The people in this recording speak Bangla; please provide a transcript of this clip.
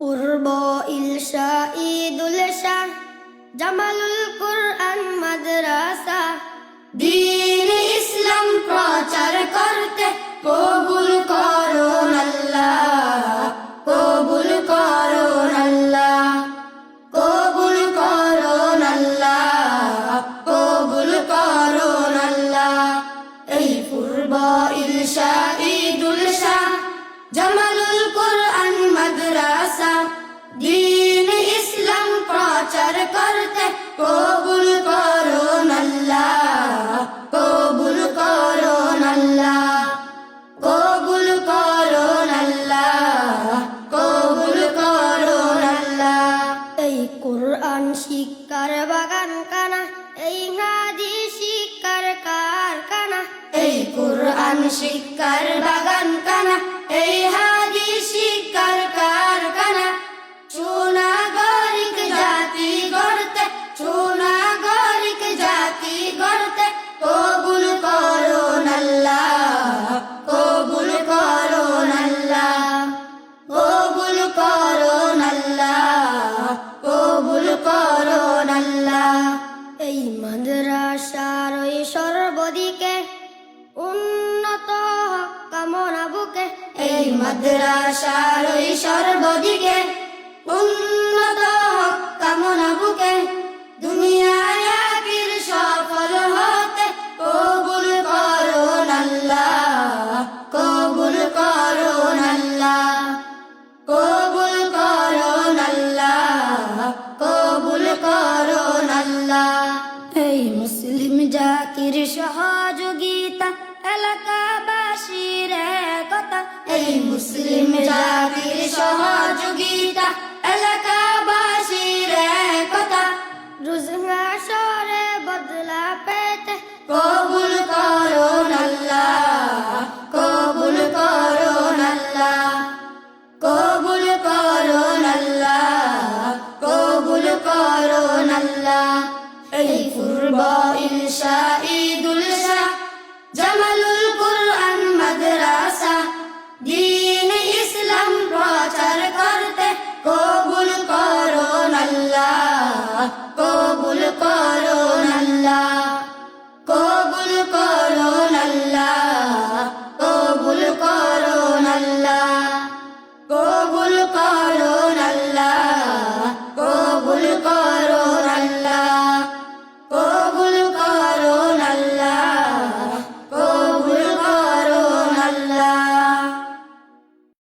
পূর্ব ইলশা ঈদুল শাহ জামালুল কুরআন মাদ্রাসা দিন ইসলাম প্রচার করতে কবুল করুন আল্লাহ, কবুল করুন আল্লাহ, কবুল করুন আল্লাহ, কবুল করুন আল্লাহ। এই পূর্ব ইলশা ঈদুল শাহ জামালুল এই হাদি শিক্ষার বাগান কানা এই হাদি শিক্ষার সর্বদিকে উন্নত কামনা বুকে। এই মাদ্রাসার সর্বদিকে মুসলিম জাতির সহযোগিতা এলাকাবাসীর কথা এই মুসলিম